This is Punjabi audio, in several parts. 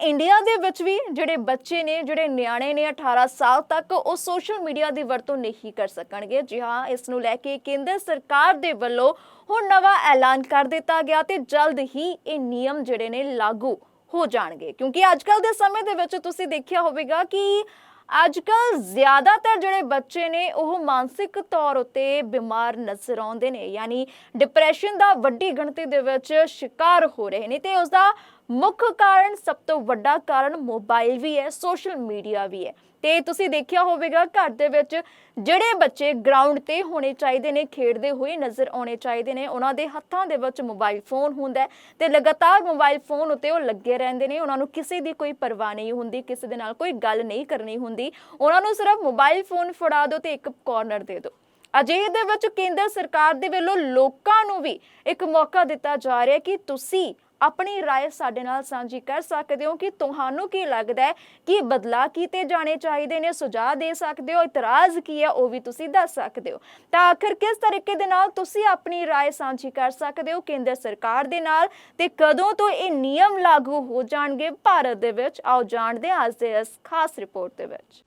ਇੰਡੀਆ ਦੇ ਵਿੱਚ ਵੀ ਜਿਹੜੇ ਬੱਚੇ ਨੇ, ਜਿਹੜੇ ਨਿਆਣੇ ਨੇ 18 ਸਾਲ ਤੱਕ, ਉਹ ਸੋਸ਼ਲ ਮੀਡੀਆ ਦੀ ਵਰਤੋਂ ਨਹੀਂ ਕਰ ਸਕਣਗੇ। ਜੀ ਹਾਂ, ਇਸ ਨੂੰ ਲੈ ਕੇ ਕੇਂਦਰ ਸਰਕਾਰ ਦੇ ਵੱਲੋਂ ਹੁਣ ਨਵਾਂ ਐਲਾਨ ਕਰ ਦਿੱਤਾ ਗਿਆ ਤੇ ਜਲਦ ਹੀ ਇਹ ਨਿਯਮ ਜਿਹੜੇ ਨੇ ਲਾਗੂ ਹੋ ਜਾਣਗੇ। ਕਿਉਂਕਿ ਅੱਜਕੱਲ ਦੇ ਸਮੇਂ ਦੇ ਵਿੱਚ ਤੁਸੀਂ ਦੇਖਿਆ ਹੋਵੇਗਾ ਕਿ ਅੱਜਕੱਲ ਜ਼ਿਆਦਾਤਰ ਜਿਹੜੇ ਬੱਚੇ ਨੇ, ਉਹ ਮਾਨਸਿਕ ਤੌਰ ਉਤੇ ਬਿਮਾਰ ਨਜ਼ਰ ਆਉਂਦੇ ਨੇ। ਯਾਨੀ ਡਿਪਰੈਸ਼ਨ ਦਾ ਵੱਡੀ ਗਿਣਤੀ ਦੇ ਵਿੱਚ ਸ਼ਿਕਾਰ ਹੋ ਰਹੇ ਨੇ ਤੇ ਉਸ ਦਾ ਮੁੱਖ ਕਾਰਨ ਸਭ ਤੋਂ ਵੱਡਾ ਕਾਰਨ ਮੋਬਾਈਲ ਵੀ ਹੈ, ਸੋਸ਼ਲ ਮੀਡੀਆ ਵੀ ਹੈ। ਤੇ ਤੁਸੀਂ ਦੇਖਿਆ ਹੋਵੇਗਾ, ਘਰ ਦੇ ਵਿੱਚ ਜਿਹੜੇ ਬੱਚੇ ਗਰਾਊਂਡ ਤੇ ਹੋਣੇ ਚਾਹੀਦੇ ਨੇ, ਖੇਡਦੇ ਹੋਏ ਨਜ਼ਰ ਆਉਣੇ ਚਾਹੀਦੇ ਨੇ, ਉਹਨਾਂ ਦੇ ਹੱਥਾਂ ਦੇ ਵਿੱਚ ਮੋਬਾਈਲ ਫੋਨ ਹੁੰਦਾ ਹੈ ਤੇ ਲਗਾਤਾਰ ਮੋਬਾਈਲ ਫੋਨ ਉੱਤੇ ਉਹ ਲੱਗੇ ਰਹਿੰਦੇ ਨੇ, ਉਹਨਾਂ ਨੂੰ ਕਿਸੇ ਦੀ ਕੋਈ ਪਰਵਾਹ ਨਹੀਂ ਹੁੰਦੀ, ਕਿਸੇ ਦੇ ਨਾਲ ਕੋਈ ਗੱਲ ਨਹੀਂ ਕਰਨੀ ਹੁੰਦੀ। ਉਹਨਾਂ ਨੂੰ ਸਿਰਫ ਮੋਬਾਈਲ ਫੋਨ ਫੜਾ ਦਿਓ ਤੇ ਇੱਕ ਕਾਰਨਰ ਦੇ ਦਿਓ। ਅਜਿਹੇ ਦੇ ਵਿੱਚ ਕੇਂਦਰ ਸਰਕਾਰ ਦੇ ਵੱਲੋਂ ਲੋਕਾਂ ਨੂੰ ਵੀ ਇੱਕ ਮੌਕਾ ਦਿੱਤਾ ਜਾ ਰਿਹਾ ਕਿ ਤੁਸੀਂ ਆਪਣੀ رائے ਸਾਡੇ ਨਾਲ ਸਾਂਝੀ ਕਰ ਸਕਦੇ ਹੋ ਕਿ ਤੁਹਾਨੂੰ ਕੀ ਲੱਗਦਾ ਹੈ ਕਿ ਬਦਲਾਅ ਕੀਤੇ ਜਾਣੇ ਚਾਹੀਦੇ ਨੇ ਸੁਝਾਅ ਦੇ ਸਕਦੇ ਹੋ ਇਤਰਾਜ਼ ਕੀ ਹੈ ਉਹ ਵੀ ਤੁਸੀਂ ਦੱਸ ਸਕਦੇ ਹੋ ਤਾਂ ਆਖਰ ਕਿਸ ਤਰੀਕੇ ਦੇ ਨਾਲ ਤੁਸੀਂ ਆਪਣੀ رائے ਸਾਂਝੀ ਕਰ ਸਕਦੇ ਹੋ ਕੇਂਦਰ ਸਰਕਾਰ ਦੇ ਨਾਲ ਤੇ ਕਦੋਂ ਤੋਂ ਇਹ ਨਿਯਮ ਲਾਗੂ ਹੋ ਜਾਣਗੇ ਭਾਰਤ ਦੇ ਵਿੱਚ ਆਓ ਜਾਣਦੇ ਹਾਂ ਅੱਜ ਦੇ ਇਸ ਖਾਸ ਰਿਪੋਰਟ ਦੇ ਵਿੱਚ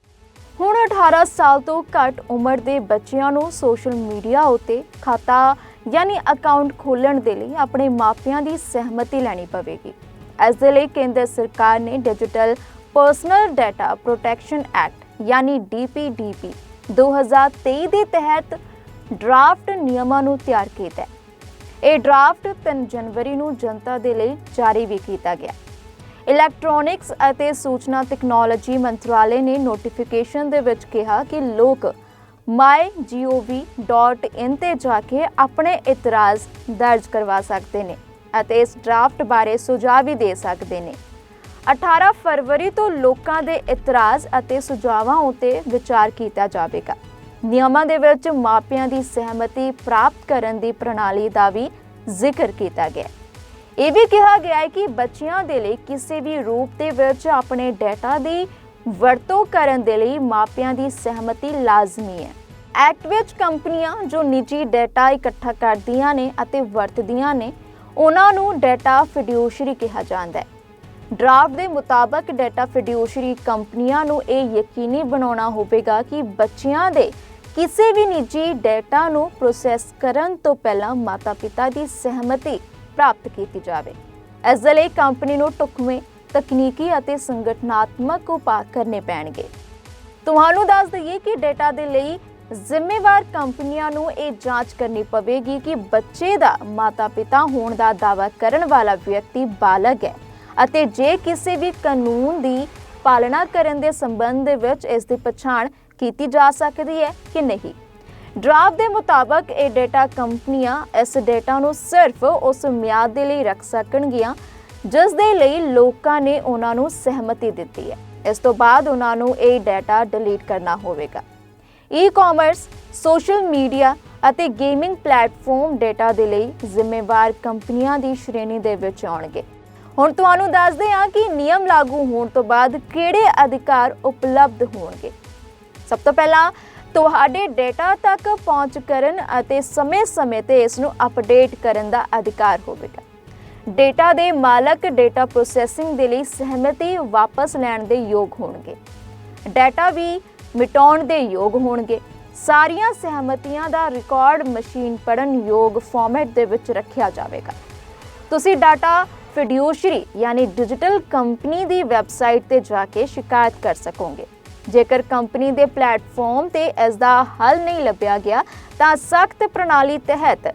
ਹੁਣ 18 ਸਾਲ ਤੋਂ ਘੱਟ ਉਮਰ ਦੇ ਬੱਚਿਆਂ ਨੂੰ ਸੋਸ਼ਲ ਮੀਡੀਆ ਉਤੇ ਖਾਤਾ ਯਾਨੀ ਅਕਾਊਂਟ ਖੋਲਣ ਦੇ ਲਈ ਆਪਣੇ ਮਾਪਿਆਂ ਦੀ ਸਹਿਮਤੀ ਲੈਣੀ ਪਵੇਗੀ। ਇਸ ਦੇ ਲਈ ਕੇਂਦਰ ਸਰਕਾਰ ਨੇ digital personal data protection act ਯਾਨੀ DPDP 2023 ਦੇ ਤਹਿਤ ਡਰਾਫਟ ਨਿਯਮਾਂ ਨੂੰ ਤਿਆਰ ਕੀਤਾ ਹੈ। ਇਹ ਡਰਾਫਟ 3 ਜਨਵਰੀ ਨੂੰ ਜਨਤਾ ਦੇ ਲਈ ਜਾਰੀ ਵੀ ਕੀਤਾ ਗਿਆ। ਇਲੈਕਟ੍ਰੋਨਿਕਸ ਅਤੇ ਸੂਚਨਾ ਤਕਨਾਲੋਜੀ ਮੰਤਰਾਲੇ ਨੇ ਨੋਟੀਫਿਕੇਸ਼ਨ ਦੇ ਵਿੱਚ ਕਿਹਾ ਕਿ ਲੋਕ mygov.in ਤੇ ਜਾ ਕੇ ਆਪਣੇ ਇਤਰਾਜ਼ ਦਰਜ ਕਰਵਾ ਸਕਦੇ ਨੇ ਅਤੇ ਇਸ ਡਰਾਫਟ ਬਾਰੇ ਸੁਝਾਅ ਵੀ ਦੇ ਸਕਦੇ ਨੇ। 18 ਫਰਵਰੀ ਤੋਂ ਲੋਕਾਂ ਦੇ ਇਤਰਾਜ਼ ਅਤੇ ਸੁਝਾਵਾਂ ਉਤੇ ਵਿਚਾਰ ਕੀਤਾ ਜਾਵੇਗਾ। ਨਿਯਮਾਂ ਦੇ ਵਿੱਚ ਮਾਪਿਆਂ ਦੀ ਸਹਿਮਤੀ ਪ੍ਰਾਪਤ ਕਰਨ ਦੀ ਪ੍ਰਣਾਲੀ ਦਾ ਵੀ ਜ਼ਿਕਰ ਕੀਤਾ ਗਿਆ ਇਹ ਵੀ ਕਿਹਾ ਗਿਆ ਹੈ ਕਿ ਬੱਚਿਆਂ ਦੇ ਲਈ ਕਿਸੇ ਵੀ ਰੂਪ ਦੇ ਵਿੱਚ ਆਪਣੇ ਡਾਟਾ ਦੀ ਵਰਤੋਂ ਕਰਨ ਦੇ ਲਈ ਮਾਪਿਆਂ ਦੀ ਸਹਿਮਤੀ ਲਾਜ਼ਮੀ ਹੈ। ਐਕਟ ਵਿੱਚ ਕੰਪਨੀਆਂ ਜੋ ਨਿੱਜੀ ਡਾਟਾ ਇਕੱਠਾ ਕਰਦੀਆਂ ਨੇ ਅਤੇ ਵਰਤਦੀਆਂ ਨੇ, ਉਹਨਾਂ ਨੂੰ ਡਾਟਾ ਫਿਡਿਊਸ਼ਰੀ ਕਿਹਾ ਜਾਂਦਾ ਹੈ। ਡਰਾਫਟ ਦੇ ਮੁਤਾਬਕ ਡਾਟਾ ਫਿਡਿਊਸ਼ਰੀ ਕੰਪਨੀਆਂ ਨੂੰ ਇਹ ਯਕੀਨੀ ਬਣਾਉਣਾ ਹੋਵੇਗਾ ਕਿ ਬੱਚਿਆਂ ਦੇ ਕਿਸੇ ਵੀ ਨਿੱਜੀ ਡਾਟਾ ਨੂੰ ਪ੍ਰੋਸੈਸ ਕਰਨ ਤੋਂ ਪਹਿਲਾਂ ਮਾਤਾ-ਪਿਤਾ ਦੀ ਸਹਿਮਤੀ ਪ੍ਰਾਪਤ ਕੀਤੀ ਜਾਵੇ। ਇਸ ਦੇ ਲਈ ਕੰਪਨੀ ਨੂੰ ਟੁਕਵੇਂ ਤਕਨੀਕੀ ਅਤੇ ਸੰਗਠਨਾਤਮਕ ਉਪਾਅ ਕਰਨੇ ਪੈਣਗੇ। ਤੁਹਾਨੂੰ ਦੱਸ ਦਈਏ ਕਿ ਡਾਟਾ ਦੇ ਲਈ ਜ਼ਿੰਮੇਵਾਰ ਕੰਪਨੀਆਂ ਨੂੰ ਇਹ ਜਾਂਚ ਕਰਨੀ ਪਵੇਗੀ ਕਿ ਬੱਚੇ ਦਾ ਮਾਤਾ-ਪਿਤਾ ਹੋਣ ਦਾ ਦਾਅਵਾ ਕਰਨ ਵਾਲਾ ਵਿਅਕਤੀ ਬਾਲਗ ਹੈ ਅਤੇ ਜੇ ਕਿਸੇ ਵੀ ਕਾਨੂੰਨ ਦੀ ਪਾਲਣਾ ਕਰਨ ਦੇ ਸੰਬੰਧ ਦੇ ਵਿੱਚ ਇਸ ਦੀ ਪਛਾਣ ਕੀਤੀ ਜਾ ਸਕਦੀ ਹੈ ਕਿ ਨਹੀਂ। ਡਰਾਫਟ ਦੇ ਮੁਤਾਬਕ ਇਹ ਡਾਟਾ ਕੰਪਨੀਆਂ ਇਸ ਡਾਟਾ ਨੂੰ ਸਿਰਫ ਉਸ ਮਿਆਦ ਦੇ ਲਈ ਰੱਖ ਸਕਣਗੀਆਂ ਜਿਸ ਦੇ ਲਈ ਲੋਕਾਂ ਨੇ ਉਹਨਾਂ ਨੂੰ ਸਹਿਮਤੀ ਦਿੱਤੀ ਹੈ। ਇਸ ਤੋਂ ਬਾਅਦ ਉਹਨਾਂ ਨੂੰ ਇਹ ਡਾਟਾ ਡਿਲੀਟ ਕਰਨਾ ਹੋਵੇਗਾ। ਈ-ਕਾਮਰਸ ਸੋਸ਼ਲ ਮੀਡੀਆ ਅਤੇ ਗੇਮਿੰਗ ਪਲੇਟਫਾਰਮ ਡਾਟਾ ਦੇ ਲਈ ਜ਼ਿੰਮੇਵਾਰ ਕੰਪਨੀਆਂ ਦੀ ਸ਼੍ਰੇਣੀ ਦੇ ਵਿੱਚ ਆਉਣਗੇ। ਹੁਣ ਤੁਹਾਨੂੰ ਦੱਸਦੇ ਹਾਂ ਕਿ ਨਿਯਮ ਲਾਗੂ ਹੋਣ ਤੋਂ ਬਾਅਦ ਕਿਹੜੇ ਅਧਿਕਾਰ ਉਪਲਬਧ ਹੋਣਗੇ। ਸਭ ਤੋਂ ਪਹਿਲਾਂ ਤੁਹਾਡੇ ਡਾਟਾ ਤੱਕ ਪਹੁੰਚ ਕਰਨ ਅਤੇ ਸਮੇਂ-ਸਮੇਂ ਤੇ ਇਸ ਨੂੰ ਅਪਡੇਟ ਕਰਨ ਦਾ ਅਧਿਕਾਰ ਹੋਵੇਗਾ। ਡੇਟਾ ਦੇ ਮਾਲਕ ਡੇਟਾ ਪ੍ਰੋਸੈਸਿੰਗ ਦੇ ਲਈ ਸਹਿਮਤੀ ਵਾਪਸ ਲੈਣ ਦੇ ਯੋਗ ਹੋਣਗੇ। ਡਾਟਾ ਵੀ ਮਿਟਾਉਣ ਦੇ ਯੋਗ ਹੋਣਗੇ। ਸਾਰੀਆਂ ਸਹਿਮਤੀਆਂ ਦਾ ਰਿਕਾਰਡ ਮਸ਼ੀਨ ਪੜਨ ਯੋਗ ਫਾਰਮੈਟ ਦੇ ਵਿੱਚ ਰੱਖਿਆ ਜਾਵੇਗਾ। ਤੁਸੀਂ ਡਾਟਾ ਫਿਡਿਊਸ਼ਰੀ ਯਾਨੀ ਡਿਜੀਟਲ ਕੰਪਨੀ ਦੀ ਵੈਬਸਾਈਟ ਤੇ ਜਾ ਕੇ ਸ਼ਿਕਾਇਤ ਕਰ ਸਕੋਗੇ। ਜੇਕਰ ਕੰਪਨੀ ਦੇ ਪਲੇਟਫਾਰਮ ਤੇ ਇਸ ਦਾ ਹੱਲ ਨਹੀਂ ਲੱਭਿਆ ਗਿਆ, ਤਾਂ ਸਖਤ ਪ੍ਰਣਾਲੀ ਤਹਿਤ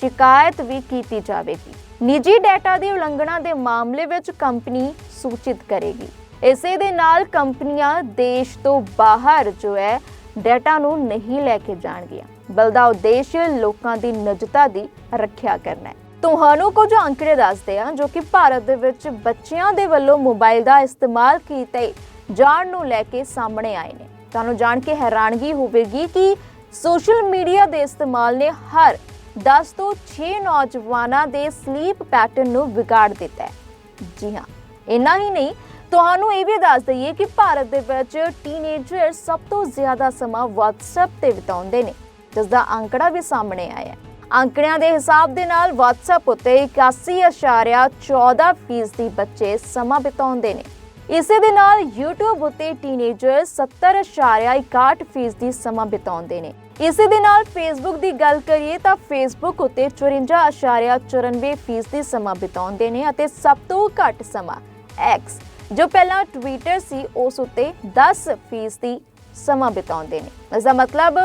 ਸ਼ਿਕਾਇਤ ਵੀ ਕੀਤੀ ਜਾਵੇਗੀ। ਨਿੱਜੀ ਡਾਟਾ ਦੀ ਉਲੰਘਣਾ ਦੇ ਮਾਮਲੇ ਵਿੱਚ ਕੰਪਨੀ ਸੂਚਿਤ ਕਰੇਗੀ। ਇਸੇ ਦੇ ਨਾਲ ਕੰਪਨੀਆਂ ਦੇਸ਼ ਤੋਂ ਬਾਹਰ ਜੋ ਹੈ, ਡਾਟਾ ਨੂੰ ਨਹੀਂ ਲੈ ਕੇ ਜਾਣਗੀਆਂ ਬਲਦਾ ਉਦੇਸ਼ ਲੋਕਾਂ ਦੀ ਨਿਜਤਾ ਦੀ ਰੱਖਿਆ ਕਰਨਾ ਹੈ। ਤੁਹਾਨੂੰ ਕੁਝ ਅੰਕੜੇ ਦੱਸਦੇ ਆ ਜੋ ਕਿ ਭਾਰਤ ਦੇ ਵਿੱਚ ਬੱਚਿਆਂ ਦੇ ਵੱਲੋਂ ਮੋਬਾਈਲ ਦਾ ਇਸਤੇਮਾਲ ਕੀਤੇ ਜਾਣ ਨੂੰ ਲੈ ਕੇ ਸਾਹਮਣੇ ਆਏ ਨੇ। ਤੁਹਾਨੂੰ ਜਾਣ ਕੇ ਹੈਰਾਨਗੀ ਹੋਵੇਗੀ ਕਿ ਸੋਸ਼ਲ ਮੀਡੀਆ ਦੇ ਇਸਤੇਮਾਲ ਨੇ ਹਰ 10 ਤੋਂ 6 ਨੌਜਵਾਨਾਂ ਦੇ ਸਲੀਪ ਪੈਟਰਨ ਨੂੰ ਵਿਗਾੜ ਦਿੱਤਾ ਹੈ। ਜੀ ਹਾਂ, ਇੰਨਾ ਹੀ ਨਹੀਂ, ਤੁਹਾਨੂੰ ਇਹ ਵੀ ਦੱਸ ਦਈਏ ਕਿ ਭਾਰਤ ਦੇ ਵਿੱਚ ਟੀਨੇਜਰ ਸਭ ਤੋਂ ਜ਼ਿਆਦਾ ਸਮਾਂ WhatsApp ਤੇ ਬਿਤਾਉਂਦੇ ਨੇ ਜਿਸ ਦਾ ਅੰਕੜਾ ਵੀ ਸਾਹਮਣੇ ਆਇਆ ਹੈ। ਅੰਕੜਿਆਂ ਦੇ ਹਿਸਾਬ ਦੇ ਨਾਲ WhatsApp ਉੱਤੇ 81.14% ਫੀਸਦੀ ਬੱਚੇ ਸਮਾਂ ਬਿਤਾਉਂਦੇ ਨੇ। ਇਸੇ ਦੇ ਨਾਲ YouTube ਉੱਤੇ ਟੀਨੇਜਰ 70.61% ਫੀਸਦੀ ਸਮਾਂ ਬਿਤਾਉਂਦੇ ਨੇ। ਇਸੇ ਦੇ ਨਾਲ Facebook ਦੀ ਗੱਲ ਕਰੀਏ ਤਾਂ Facebook ਉੱਤੇ 54.94% ਫੀਸਦੀ ਸਮਾਂ ਬਿਤਾਉਂਦੇ ਨੇ ਅਤੇ ਸਭ ਤੋਂ ਘੱਟ ਸਮਾਂ X, ਜੋ ਪਹਿਲਾਂ ਟਵਿੱਟਰ ਸੀ, ਉਸ ਉੱਤੇ 10 ਫੀਸਦੀ ਸਮਾਂ ਬਿਤਾਉਂਦੇ ਨੇ। ਇਸ ਦਾ ਮਤਲਬ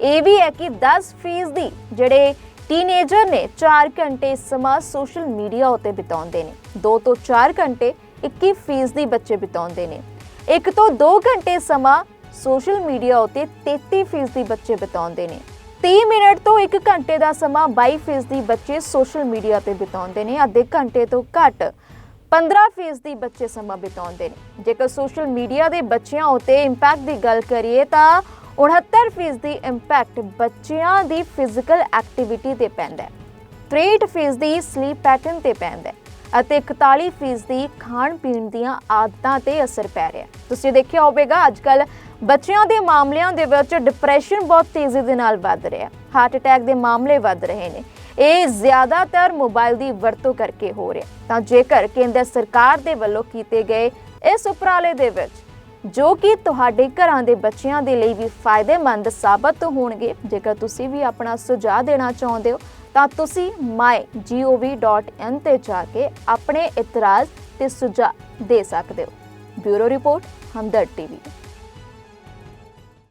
ਇਹ ਵੀ ਹੈ ਕਿ 10 ਫੀਸਦੀ ਜਿਹੜੇ ਟੀਨੇਜਰ ਨੇ 4 ਘੰਟੇ ਸਮਾਂ ਸੋਸ਼ਲ ਮੀਡੀਆ ਉੱਤੇ ਬਿਤਾਉਂਦੇ ਨੇ। 2 ਤੋਂ 4 ਘੰਟੇ 21 ਫੀਸਦੀ ਬੱਚੇ ਬਿਤਾਉਂਦੇ ਨੇ। 1 ਤੋਂ 2 ਘੰਟੇ ਸਮਾਂ ਸੋਸ਼ਲ ਮੀਡੀਆ ਉੱਤੇ 33 ਫੀਸਦੀ ਬੱਚੇ ਬਿਤਾਉਂਦੇ ਨੇ। 30 ਮਿੰਟ ਤੋਂ 1 ਘੰਟੇ ਦਾ ਸਮਾਂ 22 ਫੀਸਦੀ ਬੱਚੇ ਸੋਸ਼ਲ ਮੀਡੀਆ ਤੇ ਬਿਤਾਉਂਦੇ ਨੇ। ਅੱਧੇ ਘੰਟੇ ਤੋਂ ਘੱਟ 15 ਫੀਸਦੀ ਬੱਚੇ ਸਮਾਂ ਬਿਤਾਉਂਦੇ ਨੇ। ਜੇਕਰ ਸੋਸ਼ਲ ਮੀਡੀਆ ਦੇ ਬੱਚਿਆਂ ਉਤੇ ਇੰਪੈਕਟ ਦੀ ਗੱਲ ਕਰੀਏ ਤਾਂ 69 ਫੀਸਦੀ ਇੰਪੈਕਟ ਬੱਚਿਆਂ ਦੀ ਫਿਜ਼ੀਕਲ ਐਕਟੀਵਿਟੀ ਤੇ ਪੈਂਦਾ ਹੈ। 63 ਫੀਸਦੀ ਸਲੀਪ ਪੈਟਰਨ ਤੇ ਪੈਂਦਾ ਹੈ। ਅਤੇ 41 ਫੀਸਦੀ ਖਾਣ ਪੀਣ ਦੀਆਂ ਆਦਤਾਂ ਤੇ ਅਸਰ ਪੈ ਰਿਹਾ ਤੁਸੀਂ ਦੇਖਿਆ ਹੋਵੇਗਾ ਅੱਜਕੱਲ ਬੱਚਿਆਂ ਦੇ ਮਾਮਲਿਆਂ ਦੇ ਵਿੱਚ ਡਿਪਰੈਸ਼ਨ ਬਹੁਤ ਤੇਜ਼ੀ ਦੇ ਨਾਲ ਵੱਧ ਰਿਹਾ ਹਾਰਟ ਅਟੈਕ ਦੇ ਮਾਮਲੇ ਵੱਧ ਰਹੇ ਨੇ। ਇਹ ਜ਼ਿਆਦਾਤਰ ਮੋਬਾਈਲ ਦੀ ਵਰਤੋਂ ਕਰਕੇ ਹੋ ਰਿਹਾ ਤਾਂ ਜੇਕਰ ਕੇਂਦਰ ਸਰਕਾਰ ਦੇ ਵੱਲੋਂ ਕੀਤੇ ਗਏ ਇਸ ਉਪਰਾਲੇ ਦੇ ਵਿੱਚ ਜੋ ਕਿ ਤੁਹਾਡੇ ਘਰਾਂ ਦੇ ਬੱਚਿਆਂ ਦੇ ਲਈ ਵੀ ਫਾਇਦੇਮੰਦ ਸਾਬਤ ਹੋਣਗੇ, ਜੇਕਰ ਤੁਸੀਂ ਵੀ ਆਪਣਾ ਸੁਝਾਅ ਦੇਣਾ ਚਾਹੁੰਦੇ ਹੋ ਤਾਂ ਤੁਸੀਂ my.gov.in ਤੇ ਜਾ ਕੇ ਆਪਣੇ ਇਤਰਾਜ਼ ਤੇ ਸੁਝਾਅ ਦੇ ਸਕਦੇ ਹੋ। Bureau report, Hamdard TV.